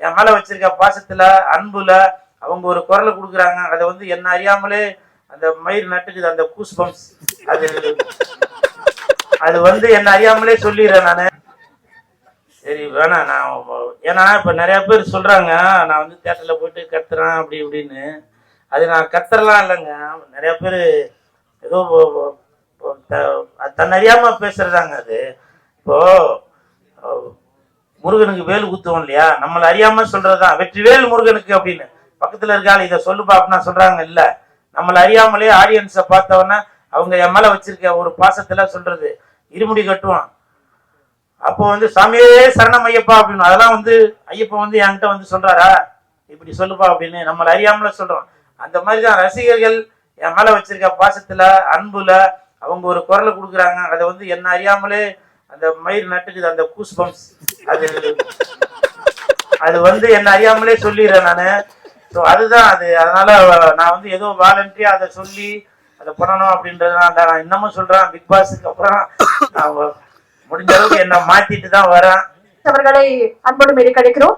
என் மேல வச்சிருக்க பாசத்துல அன்புல அவங்க ஒரு குரலை கொடுக்குறாங்க. அதை வந்து என்ன அறியாமலே அந்த மயிர் நட்டுக்குது அந்த கூஸ் பம்ப்ஸ் அது அது வந்து என்ன அறியாமலே சொல்லிடுறேன் நான். சரி வேணாம் நான் ஏன்னா இப்போ நிறைய பேர் சொல்றாங்க நான் வந்து தேட்டரில் போயிட்டு கத்துறேன் அப்படி இப்படின்னு. அது நான் கத்துறலாம் இல்லைங்க. நிறைய பேர் ஏதோ ஒ- ஒ- அது இப்போது முருகனுக்கு வேல் குத்துவோம் இல்லையா? நம்மளை அறியாம சொல்றதுதான். வெற்றிவேல் முருகனுக்கு அப்படின்னு. பக்கத்துல இருக்காள் இதை சொல்லுப்பா அப்படின்னா சொல்றாங்க இல்ல. நம்மளை அறியாமலே ஆடியன்ஸை பார்த்தவொன்னே அவங்க என் மேல வச்சிருக்க ஒரு பாசத்துல சொல்றது. இருமுடி கட்டுவான். அப்போ வந்து சாமியே சரணம் ஐயப்பா அப்படின்னு. அதெல்லாம் வந்து ஐயப்பா வந்து என்கிட்ட வந்து சொல்றாரா? இப்படி சொல்லுப்பா அப்படின்னு நம்மளை அறியாமல சொல்றோம். அந்த மாதிரி தான் ரசிகர்கள் என் மேல வச்சிருக்க பாசத்துல அன்புல அவங்க ஒரு குரலை கொடுக்குறாங்க. அதை வந்து என்ன அறியாமலே அந்த மயிர் நட்டுக்குது அந்த கூஸ் பம்ப்ஸ் அது அது வந்து என்ன அறியாமலே சொல்லிடுறேன் நான். ஸோ அதுதான் அது. அதனால நான் வந்து ஏதோ வாலண்டியா அதை சொல்லி அதை பண்ணணும் அப்படின்றதுனால நான் இன்னமும் சொல்றேன். பிக் பாஸுக்கு அப்புறம் நான் முடிஞ்ச அளவுக்கு என்ன மாத்திட்டு தான் வரேன். அவர்களை அன்போடு மேலே கிடைக்கிறோம்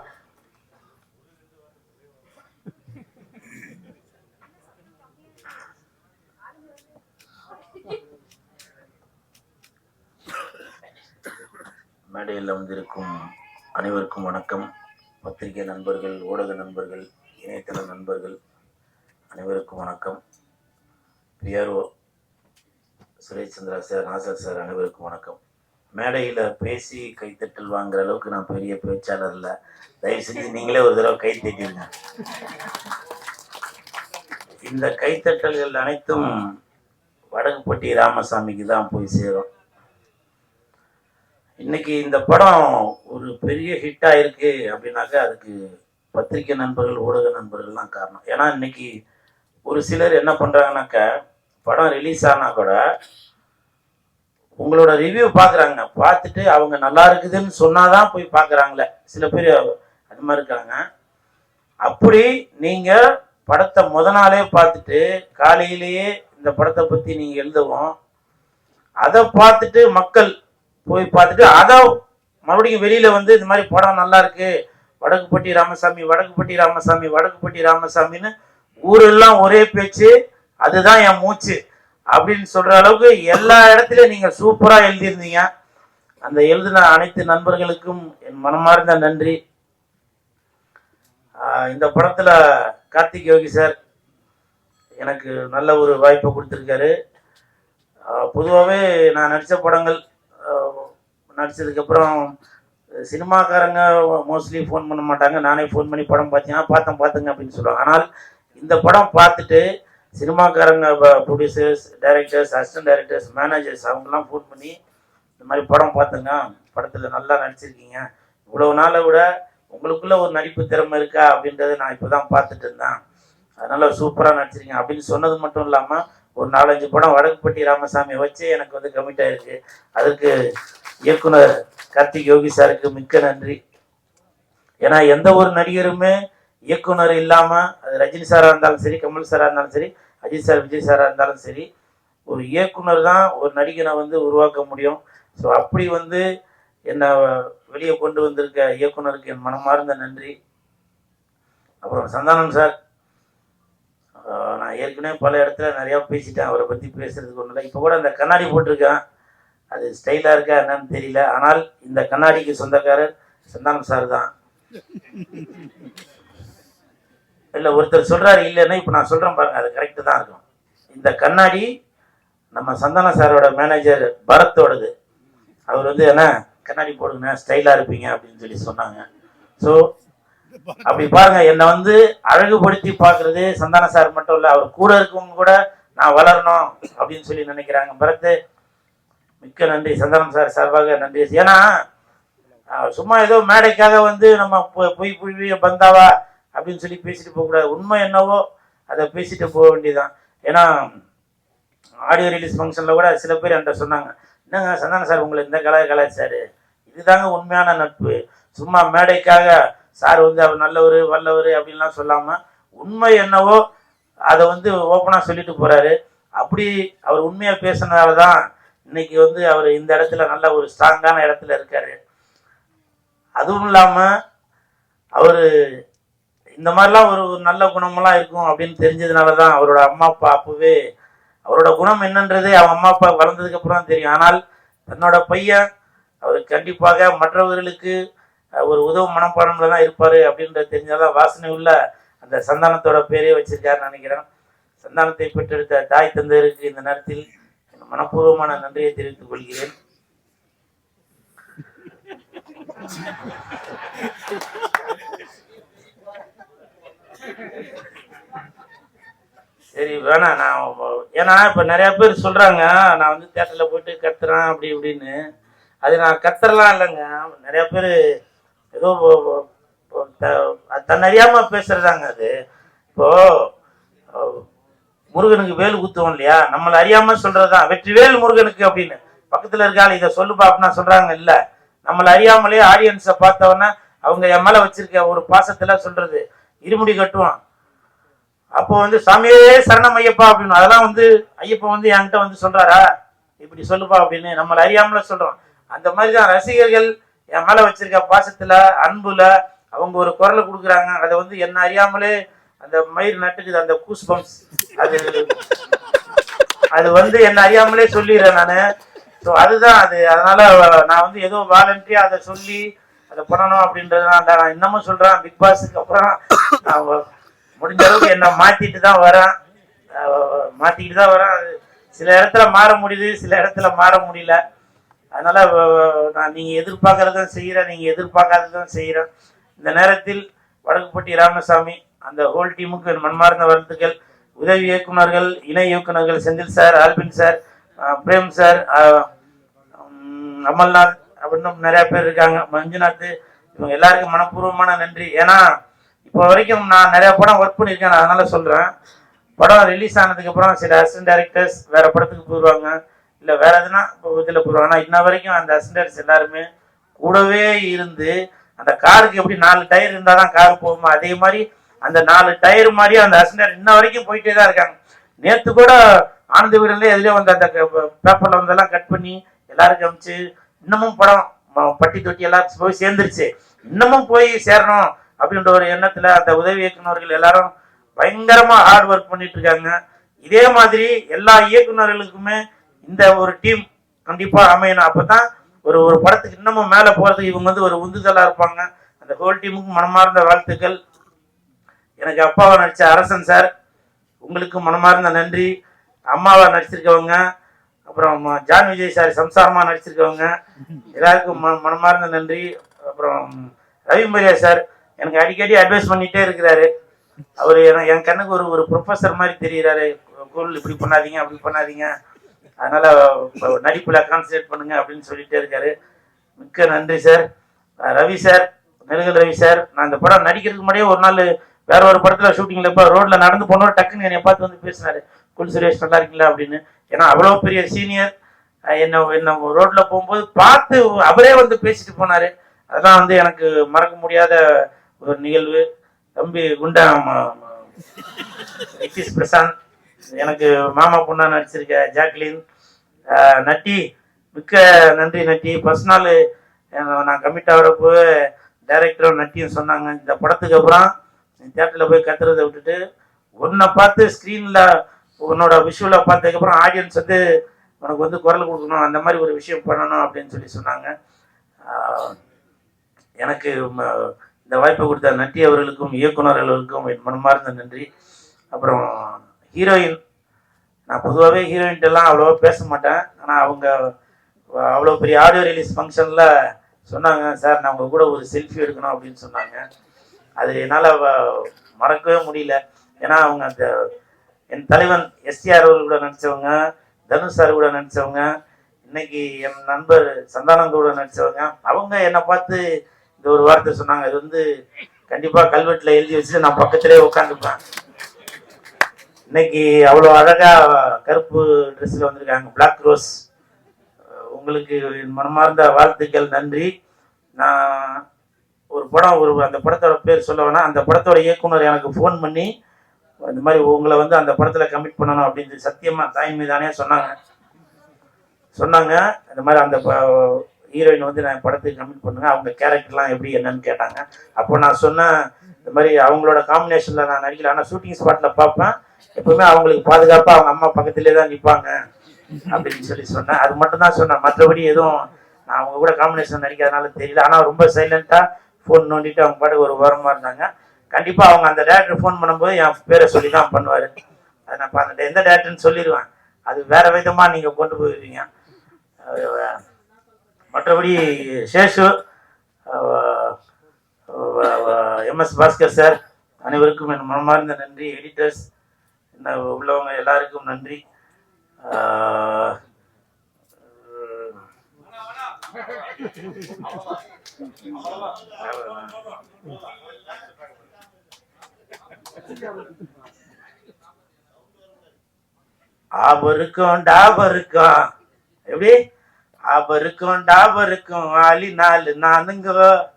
மேடையில் வந்திருக்கும் அனைவருக்கும் வணக்கம். பத்திரிகை நண்பர்கள் ஊடக நண்பர்கள் இணையதள நண்பர்கள் அனைவருக்கும் வணக்கம். PRO Suresh Chandra sir Nasser sir அனைவருக்கும் வணக்கம். மேடையில் பேசி கைத்தட்டல் வாங்குற அளவுக்கு நான் பெரிய பேச்சாளர் இல்லை. தயவு செஞ்சு நீங்களே ஒரு தடவை கை தட்டிடுங்க. இந்த கைத்தட்டல்கள் அனைத்தும் வடகுப்பட்டி ராமசாமிக்கு தான் போய் சேரும். இன்னைக்கு இந்த படம் ஒரு பெரிய ஹிட் ஆயிருக்கு அப்படின்னாக்கா அதுக்கு பத்திரிக்கை நண்பர்கள் ஊடக நண்பர்கள்லாம் காரணம். ஏன்னா இன்னைக்கு ஒரு சிலர் என்ன பண்ணுறாங்கனாக்கா படம் ரிலீஸ் ஆனா கூட உங்களோட ரிவ்யூ பார்க்குறாங்க பார்த்துட்டு அவங்க நல்லா இருக்குதுன்னு சொன்னாதான் போய் பார்க்குறாங்களே சில பேர் அது மாதிரி இருக்காங்க. அப்படி நீங்கள் படத்தை முத நாளே பார்த்துட்டு காலையிலேயே இந்த படத்தை பற்றி நீங்கள் எழுதவும் அதை பார்த்துட்டு மக்கள் போய் பார்த்துட்டு அதை மறுபடியும் வெளியில வந்து இந்த மாதிரி படம் நல்லா இருக்கு. வடக்குப்பட்டி ராமசாமி வடக்குப்பட்டி ராமசாமி வடக்குப்பட்டி ராமசாமின்னு ஊரெல்லாம் ஒரே பேச்சு அதுதான் என் மூச்சு. அப்படின்னு சொல்ற அளவுக்கு எல்லா இடத்துலயும் நீங்க சூப்பரா எழுதியிருந்தீங்க. அந்த எழுதின அனைத்து நண்பர்களுக்கும் என் மனமார்ந்த நன்றி. இந்த படத்துல கார்த்திக் யோகி சார் எனக்கு நல்ல ஒரு வாய்ப்பை கொடுத்துருக்காரு. பொதுவாகவே நான் நடித்த படங்கள் நடிச்சதுக்கப்புறம் சினிமாக்காரங்க மோஸ்ட்லி ஃபோன் பண்ண மாட்டாங்க. நானே ஃபோன் பண்ணி படம் பார்த்தீங்கன்னா பார்த்தேன் பார்த்துங்க அப்படின்னு சொல்லுவாங்க. ஆனால் இந்த படம் பார்த்துட்டு சினிமாக்காரங்க producers directors assistant directors managers அவங்கெல்லாம் ஃபோன் பண்ணி இந்த மாதிரி படம் பார்த்துங்க படத்தில் நல்லா நடிச்சிருக்கீங்க. இவ்வளோ நாளை விட உங்களுக்குள்ளே ஒரு நடிப்பு திறமை இருக்கா அப்படின்றத நான் இப்போ தான் பார்த்துட்டு இருந்தேன். அதனால் சூப்பராக நடிச்சிருக்கீங்க அப்படின்னு சொன்னது மட்டும் இல்லாமல் ஒரு நாலஞ்சு படம் வடக்குப்பட்டி ராமசாமி வச்சு எனக்கு வந்து கமிட் ஆயிருக்கு. அதுக்கு இயக்குனர் கார்த்திக் யோகி சாருக்கு மிக்க நன்றி. ஏன்னா எந்த ஒரு நடிகருமே இயக்குனர் இல்லாமல் அது ரஜினி சாராக இருந்தாலும் சரி கமல் சாராக இருந்தாலும் சரி அஜித் சார் விஜய் சாராக இருந்தாலும் சரி ஒரு இயக்குனர் தான் ஒரு நடிகனை வந்து உருவாக்க முடியும். ஸோ அப்படி வந்து என்னை வெளியே கொண்டு வந்திருக்க இயக்குனருக்கு என் மனமார்ந்த நன்றி. அப்புறம் சந்தானம் சார் நான் ஏற்கனவே பல இடத்துல நிறையா பேசிட்டேன். அவரை பற்றி பேசுகிறதுக்கு ஒன்றும் இல்லை. இப்போ கூட அந்த கண்ணாடி போட்டிருக்கேன். அது ஸ்டைலாக இருக்கா என்னன்னு தெரியல. ஆனால் இந்த கண்ணாடிக்கு சொந்தக்காரர் சந்தானம் சார் தான். இல்லை ஒருத்தர் சொல்கிறாரு இல்லைன்னா இப்போ நான் சொல்கிறேன் பாருங்க அது கரெக்டு தான் இருக்கும். இந்த கண்ணாடி நம்ம சந்தான சாரோட மேனேஜர் பரத்தோடது. அவர் வந்து என்ன கண்ணாடி போடுங்க ஸ்டைலாக இருப்பீங்க அப்படின்னு சொல்லி சொன்னாங்க. ஸோ அப்படி பாருங்க என்னை வந்து அழகுபடுத்தி பார்க்கறது சந்தான சார் மட்டும் இல்லை அவர் கூட இருக்கவங்க கூட நான் வளரணும் அப்படின்னு சொல்லி நினைக்கிறாங்க. பரத்து மிக்க நன்றி சந்தானம் சார் சார்பாக நன்றி. ஏன்னா சும்மா ஏதோ மேடைக்காக வந்து நம்ம பொ- பொய் புழுவிய பந்தாவா அப்படின்னு சொல்லி பேசிட்டு போகக்கூடாது. உண்மை என்னவோ அதை பேசிட்டு போக வேண்டியதுதான். ஏன்னா ஆடியோ ரிலீஸ் ஃபங்க்ஷனில் கூட சில பேர் என்கிட்ட சொன்னாங்க என்னங்க சந்தானம் சார் உங்களை இந்த கலை கலாச்சாரு இதுதாங்க உண்மையான நட்பு. சும்மா மேடைக்காக சார் வந்து அவர் நல்லவர் வல்லவர் அப்படின்லாம் சொல்லாம உண்மை என்னவோ அதை வந்து ஓப்பனாக சொல்லிட்டு போறாரு. அப்படி அவர் உண்மையாக பேசுனதால தான் இன்னைக்கு வந்து அவர் இந்த இடத்துல நல்ல ஒரு ஸ்ட்ராங்கான இடத்துல இருக்காரு. அதுவும் இல்லாம அவர் இந்த மாதிரிலாம் ஒரு ஒரு நல்ல குணமெல்லாம் இருக்கும் அப்படின்னு தெரிஞ்சதுனால தான் அவரோட அம்மா அப்பா அப்பவே அவரோட குணம் என்னன்றது அவன் அம்மா அப்பா வளர்ந்ததுக்கு அப்புறம் தெரியும். ஆனால் தன்னோட பையன் அவர் கண்டிப்பாக மற்றவர்களுக்கு ஒரு உதவு மனப்பான்மையில தான் இருப்பாரு அப்படின்றது தெரிஞ்சாலும் வாசனை உள்ள அந்த சந்தானத்தோட பேரே வச்சிருக்காருன்னு நினைக்கிறேன். சந்தானத்தை பெற்றெடுத்த தாய் தந்தையருக்கு இந்த நேரத்தில் மனப்பூர்வமான நன்றியை தெரிவித்துக் கொள்கிறேன். சரி வேணா நான் ஏன்னா இப்போ நிறைய பேர் சொல்றாங்க நான் வந்து தேட்டரில் போயிட்டு கத்துறேன் அப்படி இப்படின்னு. அது நான் கத்துறலாம் இல்லைங்க. நிறைய பேர் ஏதோ த- அது தன்னறியாம பேசுறதாங்க அது. இப்போ முருகனுக்கு வேல் குத்துவோம் இல்லையா? நம்மளை அறியாம சொல்றதுதான். வெற்றிவேல் முருகனுக்கு அப்படின்னு. பக்கத்துல இருக்காள் இதை சொல்லுப்பா அப்படின்னு சொல்றாங்க இல்ல. நம்மளை அறியாமலே ஆடியன்ஸை பார்த்தவொன்னே அவங்க என் மேல வச்சிருக்க ஒரு பாசத்துல சொல்றது. இருமுடி கட்டுவான். அப்போ வந்து சாமியே சரணம் ஐயப்பா அப்படின்னு. அதெல்லாம் வந்து ஐயப்பா வந்து என்கிட்ட வந்து சொல்றாரா? இப்படி சொல்லுப்பா அப்படின்னு நம்மளை அறியாமல சொல்றோம். அந்த மாதிரி தான் ரசிகர்கள் என் மேல வச்சிருக்க பாசத்துல அன்புல அவங்க ஒரு குரலை கொடுக்குறாங்க. அதை வந்து என்ன அறியாமலே அந்த மயிர் நட்டுக்குது அந்த கூஸ் பம்ப்ஸ் அது அது வந்து என்ன அறியாமலே சொல்லிடுறேன் நான். ஸோ அதுதான் அது. அதனால நான் வந்து ஏதோ வாலண்டியா அதை சொல்லி அதை பண்ணணும் அப்படின்றதுனால நான் இன்னமும் சொல்றேன். பிக் பாஸுக்கு அப்புறம் நான் முடிஞ்ச அளவுக்கு என்ன மாத்திட்டு தான் வரேன். மாத்திக்கிட்டு தான் வரேன். அது சில இடத்துல மாற முடியுது சில இடத்துல மாற முடியல. அதனால நான் நீங்கள் எதிர்பார்க்கறதும் செய்கிறேன் நீங்கள் எதிர்பார்க்காததும் செய்கிறேன் இந்த நேரத்தில் வடக்குப்பட்டி ராமசாமி அந்த ஹோல் டீமுக்கு மண்மார்ந்த மன்மார்ந்த வாழ்த்துக்கள். உதவி இயக்குநர்கள் இணை இயக்குனர்கள் Senthil sir Albin sir Prem sir Amalnath அப்படின்னு நிறையா பேர் இருக்காங்க. மஞ்சுநாத் இவங்க எல்லாருக்கும் மனப்பூர்வமான நன்றி. ஏன்னா இப்போ வரைக்கும் நான் நிறையா படம் ஒர்க் பண்ணியிருக்கேன் நான் அதனால சொல்கிறேன் படம் ரிலீஸ் ஆனதுக்கப்புறம் சில அசிஸ்டன்ட் டேரக்டர்ஸ் வேறு படத்துக்கு போயிடுவாங்க இல்லை வேற எதுனா இப்போ இதில் போடுவாங்க. ஆனால் இன்ன வரைக்கும் அந்த அசண்டர்ஸ் எல்லாருமே கூடவே இருந்து அந்த காருக்கு எப்படி நாலு டயர் இருந்தால் தான் கார் போகுமா அதே மாதிரி அந்த நாலு டயர் மாதிரி அந்த அசண்டர் இன்ன வரைக்கும் போயிட்டே தான் இருக்காங்க. நேற்று கூட ஆனந்த வீடுல எதுலேயோ வந்து அந்த பேப்பரில் வந்தெல்லாம் கட் பண்ணி எல்லாருக்கும் அமிச்சு இன்னமும் படம் பட்டி தொட்டி எல்லாம் போய் சேர்ந்துருச்சு. இன்னமும் போய் சேரணும் அப்படின்ற ஒரு எண்ணத்தில் அந்த உதவி இயக்குனர்கள் எல்லாரும் பயங்கரமாக ஹார்ட் ஒர்க் பண்ணிட்டு இருக்காங்க. இதே மாதிரி எல்லா இயக்குநர்களுக்குமே இந்த ஒரு டீம் கண்டிப்பா அமையணும். அப்பதான் ஒரு ஒரு படத்துக்கு இன்னமும் மேல போறதுக்கு இவங்க வந்து ஒரு உந்துதலா இருப்பாங்க. அந்த ஹோல் டீமுக்கு மனமார்ந்த வாழ்த்துக்கள். எனக்கு அப்பாவை நடிச்ச அரசன் சார் உங்களுக்கு மனமார்ந்த நன்றி. அம்மாவை நடிச்சிருக்கவங்க அப்புறம் ஜான் விஜய் சார் சம்சாரமா நடிச்சிருக்கவங்க எல்லாருக்கும் ம மனமார்ந்த நன்றி. அப்புறம் ரவி மரியா சார் எனக்கு அடிக்கடி அட்வைஸ் பண்ணிட்டே இருக்கிறாரு. அவர் என- என் கண்ணுக்கு ஒரு ஒரு ப்ரொஃபஸர் மாதிரி தெரிகிறாரு கோல் இப்படி பண்ணாதீங்க அப்படி பண்ணாதீங்க. அதனால நடிப்புல கான்சன்ட்ரேட் பண்ணுங்க அப்படின்னு சொல்லிட்டே இருக்காரு. மிக்க நன்றி சார் ரவி சார் நெருங்கல் ரவி சார் நான் இந்த படம் நடிக்கிறதுக்கு முன்னாடியே ஒரு நாள் வேற ஒரு படத்துல ஷூட்டிங்ல இப்போ ரோட்ல நடந்து போனோம் டக்குன்னு என்னை பார்த்து வந்து பேசினாரு. குல் சுரேஷ் நல்லா இருக்கீங்களா? அப்படின்னு. ஏன்னா அவ்வளோ பெரிய சீனியர் என்ன என்ன ரோட்ல போகும்போது பார்த்து அவரே வந்து பேசிட்டு போனாரு. அதெல்லாம் வந்து எனக்கு மறக்க முடியாத ஒரு நிகழ்வு. தம்பி குண்டா நிதிஷ் பிரசாந்த் எனக்கு மாமா பொண்ணா நடிச்சிருக்க ஜாக்லின். நட்டி. மிக்க நன்றி நட்டி. ஃபஸ்ட் நாள் நான் கமிட் ஆகிறப்போ டைரக்டரும் நட்டியும் சொன்னாங்க. இந்த படத்துக்கு அப்புறம் தேட்டரில் போய் கத்துறதை விட்டுட்டு உன்னை பார்த்து ஸ்க்ரீனில் உன்னோட விஷுவலை பார்த்ததுக்கப்புறம் ஆடியன்ஸ் வந்து உனக்கு வந்து குரல் கொடுக்கணும். அந்த மாதிரி ஒரு விஷயம் பண்ணணும் அப்படின்னு சொல்லி சொன்னாங்க. எனக்கு இந்த வாய்ப்பை கொடுத்த நட்டி அவர்களுக்கும் இயக்குனர்களுக்கும் என் மனமார்ந்த நன்றி. அப்புறம் ஹீரோயின் நான் பொதுவாகவே ஹீரோயின்ட்டெல்லாம் அவ்வளோவா பேச மாட்டேன். ஆனால் அவங்க அவ்வளோ பெரிய ஆடியோ ரிலீஸ் ஃபங்க்ஷனில் சொன்னாங்க சார் நான் உங்கள் கூட ஒரு செல்ஃபி எடுக்கணும் அப்படின்னு சொன்னாங்க. அது என்னால் மறக்கவே முடியல. ஏன்னா அவங்க அந்த என் தலைவன் எஸ்டிஆர் அவர்கள் கூட நடித்தவங்க தனுஷ் சார் கூட நடித்தவங்க இன்னைக்கு என் நண்பர் சந்தானந்த கூட நடித்தவங்க அவங்க என்னை பார்த்து இந்த ஒரு வார்த்தை சொன்னாங்க. இது வந்து கண்டிப்பாக கல்வெட்டில் எழுதி வச்சுட்டு நான் பக்கத்திலே உட்காந்துப்பேன். இன்னைக்கு அவ்வளோ அழகா கருப்பு ட்ரெஸ்ல வந்திருக்காங்க. பிளாக் ரோஸ் உங்களுக்கு மனமார்ந்த வாழ்த்துக்கள் நன்றி. நான் ஒரு படம் ஒரு அந்த படத்தோட பேர் சொல்ல வேணாம். அந்த படத்தோட இயக்குனர் எனக்கு ஃபோன் பண்ணி இந்த மாதிரி உங்களை வந்து அந்த படத்தில் கமிட் பண்ணணும் அப்படின்னு சத்தியமாக தாய் மீதானே சொன்னாங்க. சொன்னாங்க. இந்த மாதிரி அந்த ஹீரோயின் வந்து நான் படத்துக்கு கமிட் பண்ணுங்க. அவங்க கேரக்டர்லாம் எப்படி என்னன்னு கேட்டாங்க. அப்போ நான் சொன்னேன் இந்த மாதிரி அவங்களோட காம்பினேஷனில் நான் நடிக்கல. ஆனால் ஷூட்டிங் ஸ்பாட்டில் பார்ப்பேன். எப்பவுமே அவங்களுக்கு பாதுகாப்பாக அவங்க அம்மா பக்கத்திலே தான் நிற்பாங்க அப்படின்னு சொல்லி சொன்னேன். அது மட்டும் தான் சொன்னேன். மற்றபடி எதுவும் நான் அவங்க கூட காம்பினேஷன் நடிக்காதனால தெரியல. ஆனால் ரொம்ப சைலண்ட்டாக ஃபோன் நோண்டிட்டு அவங்க பாட்டுக்கு ஒரு ஓரமாக இருந்தாங்க. கண்டிப்பாக அவங்க அந்த டேரக்டர் ஃபோன் பண்ணும்போது என் பேரை சொல்லி தான் பண்ணுவார். அதை நான் பார்த்துட்டு எந்த டேரக்டர்னு சொல்லிடுவேன். அது வேற விதமாக நீங்கள் கொண்டு போயிருவீங்க. மற்றபடி சேஷு எம்எஸ் பாஸ்கர் சார் அனைவருக்கும் என் மனமார்ந்த நன்றி. எடிட்டர்ஸ் உள்ளவங்க எல்லாருக்கும் நன்றி. அஹ் ஆபருக்கும் டாபருக்கும் எப்படி? ஆபருக்கும் டாபருக்கும் ஆளி நாலு நானுங்கோ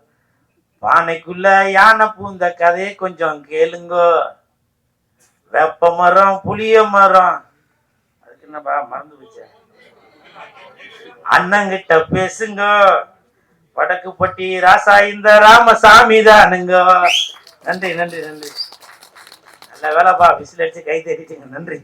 பானைக்குள்ள யானை பூந்த கதையை கொஞ்சம் கேளுங்கோ. வேப்ப மரம் புளிய மரம். அதுக்கு என்னப்பா மறந்து போச்ச. அண்ணங்கிட்ட பேசுங்க. வடக்குப்பட்டி ராசா இந்த ராமசாமி தானுங்க. நன்றி நன்றி நன்றி. நல்ல வேலைப்பா விசில் அடிச்சு கை தட்டிட்டீங்க நன்றி.